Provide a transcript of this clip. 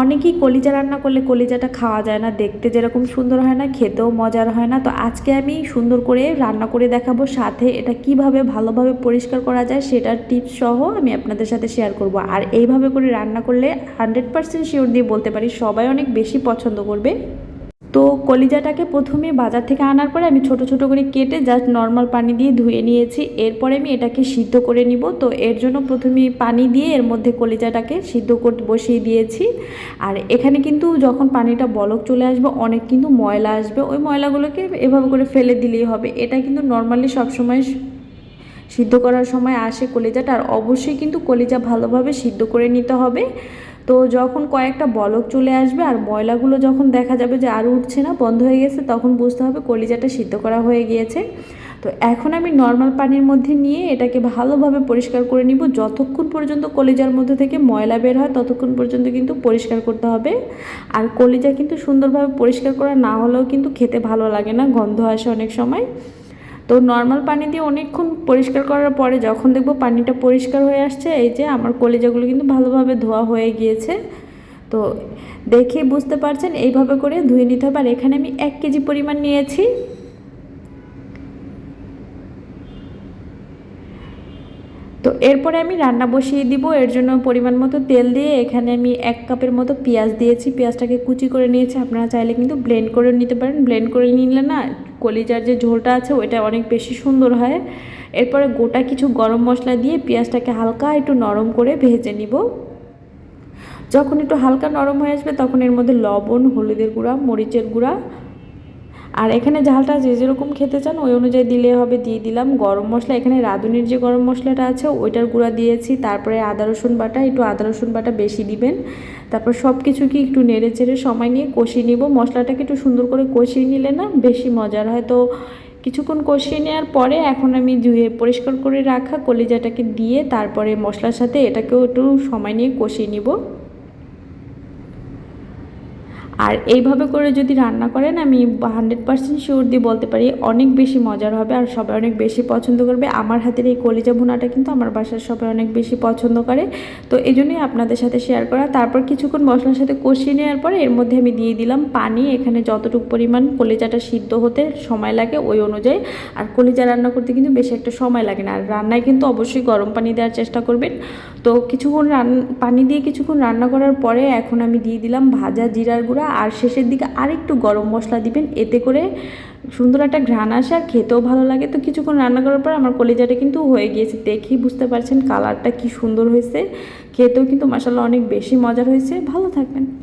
অনেকেই কলিজা রান্না করলে কলিজাটা খাওয়া যায় না, দেখতে যেরকম সুন্দর হয় না, খেতেও মজার হয় না। তো আজকে আমি সুন্দর করে রান্না করে দেখাবো, সাথে এটা কীভাবে ভালোভাবে পরিষ্কার করা যায় সেটার টিপস সহ আমি আপনাদের সাথে শেয়ার করব। আর এইভাবে করে রান্না করলে হান্ড্রেড পারসেন্ট শিওর দিয়ে বলতে পারি, সবাই অনেক বেশি পছন্দ করবে। তো কলিজাটাকে প্রথমে বাজার থেকে আনার পরে আমি ছোট ছোট করে কেটে জাস্ট নর্মাল পানি দিয়ে ধুয়ে নিয়েছি। এরপরে আমি এটাকে সিদ্ধ করে নিব। তো এর জন্য প্রথমে পানি দিয়ে এর মধ্যে কলিজাটাকে সিদ্ধ করতে বসিয়ে দিয়েছি। আর এখানে কিন্তু যখন পানিটা বলক চলে আসবে, অনেক কিন্তু ময়লা আসবে। ওই ময়লাগুলোকে এভাবে করে ফেলে দিলেই হবে। এটা কিন্তু নর্মালি সবসময় সিদ্ধ করার সময় আসে কলিজাটা। আর অবশ্যই কিন্তু কলিজা ভালোভাবে সিদ্ধ করে নিতে হবে। তো যখন কয়েকটা বলক চলে আসবে আর ময়লাগুলো যখন দেখা যাবে যে আর উঠছে না, বন্ধ হয়ে গেছে, তখন বুঝতে হবে কলিজাটা সিদ্ধ করা হয়ে গিয়েছে। তো এখন আমি নর্মাল পানির মধ্যে নিয়ে এটাকে ভালোভাবে পরিষ্কার করে নিব। যতক্ষণ পর্যন্ত কলিজার মধ্যে থেকে ময়লা বের হয়, ততক্ষণ পর্যন্ত কিন্তু পরিষ্কার করতে হবে। আর কলিজা কিন্তু সুন্দরভাবে পরিষ্কার করা না হলেও কিন্তু খেতে ভালো লাগে না, গন্ধ আসে অনেক সময়। তো নর্মাল পানি দিয়ে অনেকক্ষণ পরিষ্কার করার পরে যখন দেখব পানিটা পরিষ্কার হয়ে আসছে, এই যে আমার কলিজাগুলো কিন্তু ভালোভাবে ধোয়া হয়ে গিয়েছে। তো দেখে বুঝতে পারছেন, এইভাবে করে ধুয়ে নিতে হবে। আর এখানে আমি এক কেজি পরিমাণ নিয়েছি। তো এরপরে আমি রান্না বসিয়ে দিব। এর জন্য পরিমাণ মতো তেল দিয়ে এখানে আমি এক কাপের মতো পেঁয়াজ দিয়েছি। পেঁয়াজটাকে কুচি করে নিয়েছি। আপনারা চাইলে কিন্তু ব্লেন্ড করে নিতে পারেন। ব্লেন্ড করে নিলে না কলিজার যে ঝোলটা আছে, ওইটা অনেক বেশি সুন্দর হয়। এরপরে গোটা কিছু গরম মশলা দিয়ে পেঁয়াজটাকে হালকা একটু নরম করে ভেজে নিব। যখন একটু হালকা নরম হয়ে আসবে, তখন এর মধ্যে লবণ, হলুদের গুঁড়া, মরিচের গুঁড়া আর এখানে ঝালটা যে যেরকম খেতে চান, ওই অনুযায়ী দিলে হবে, দিয়ে দিলাম। গরম মশলা, এখানে রাঁধুনির যে গরম মশলাটা আছে, ওইটার গুঁড়া দিয়েছি। তারপরে আদা, রসুন বাটা, একটু আদা, রসুন বাটা বেশি দিবেন। তারপর সব কিছুকে একটু নেড়ে চেড়ে সময় নিয়ে কষিয়ে নিব। মশলাটাকে একটু সুন্দর করে কষিয়ে নিলে না বেশি মজার হয়। তো কিছুক্ষণ কষিয়ে নেওয়ার পরে এখন আমি ধুয়ে পরিষ্কার করে রাখা কলিজাটাকে দিয়ে তারপরে মশলার সাথে এটাকেও একটু সময় নিয়ে কষিয়ে নিব। আর এইভাবে করে যদি রান্না করেন, আমি হান্ড্রেড পার্সেন্ট শিওর দিয়ে বলতে পারি, অনেক বেশি মজার হবে আর সবাই অনেক বেশি পছন্দ করবে। আমার হাতের এই কলিজা ভুনাটা কিন্তু আমার বাসার সবাই অনেক বেশি পছন্দ করে। তো এই জন্যই আপনাদের সাথে শেয়ার করা। তারপর কিছুক্ষণ মশলার সাথে কষিয়ে নেওয়ার পরে এর মধ্যে আমি দিয়ে দিলাম পানি। এখানে যতটুকু পরিমাণ কলিজাটা সিদ্ধ হতে সময় লাগে ওই অনুযায়ী। আর কলিজা রান্না করতে কিন্তু বেশি একটা সময় লাগে না। আর রান্নায় কিন্তু অবশ্যই গরম পানি দেওয়ার চেষ্টা করবেন। তো কিছুক্ষণ রান, পানি দিয়ে কিছুক্ষণ রান্না করার পরে এখন আমি দিয়ে দিলাম ভাজা জিরার গুঁড়া। আর শেষের দিকে আরেকটু গরম মশলা দিবেন, এতে করে সুন্দর একটা ঘ্রাণ আসে আর খেতেও ভালো লাগে। তো কিছুক্ষণ রান্না করার পর আমার কলিজাটা কিন্তু হয়ে গিয়েছে, দেখেই বুঝতে পারছেন কালারটা কি সুন্দর হয়েছে। খেতেও কিন্তু মশালা অনেক বেশি মজার হয়েছে। ভালো থাকবেন।